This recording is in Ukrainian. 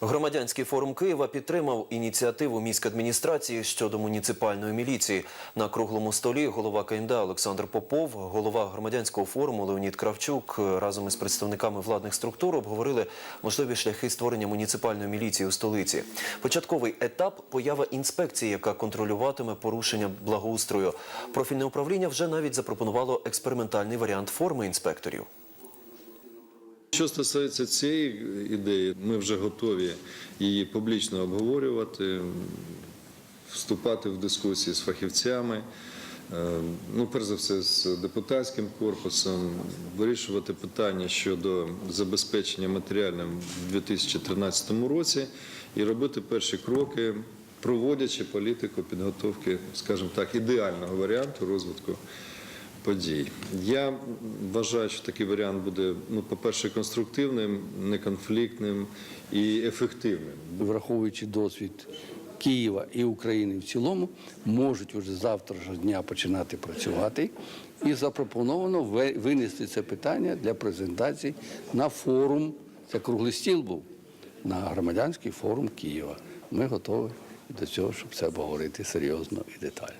Громадянський форум Києва підтримав ініціативу міськадміністрації щодо муніципальної міліції. На круглому столі голова КМДА Олександр Попов, голова громадянського форуму Леонід Кравчук разом із представниками владних структур обговорили можливі шляхи створення муніципальної міліції у столиці. Початковий етап поява інспекції, яка контролюватиме порушення благоустрою. Профільне управління вже навіть запропонувало експериментальний варіант форми інспекторів. Що стосується цієї ідеї, ми вже готові її публічно обговорювати, вступати в дискусії з фахівцями, е, ну, перш за все, з депутатським корпусом, вирішувати питання щодо забезпечення матеріальним в 2013 році і робити перші кроки, проводячи політику підготовки, скажімо так, ідеального варіанту розвитку подій. Я вважаю, що такий варіант буде, ну, по-перше, конструктивним, неконфліктним і ефективним. враховуючи досвід Києва і України в цілому, можуть вже з завтрашнього дня починати працювати. І запропоновано винести це питання для презентації на форум. Це круглий стіл був на громадянський форум Києва. Ми готові до цього, щоб це обговорити серйозно і детально.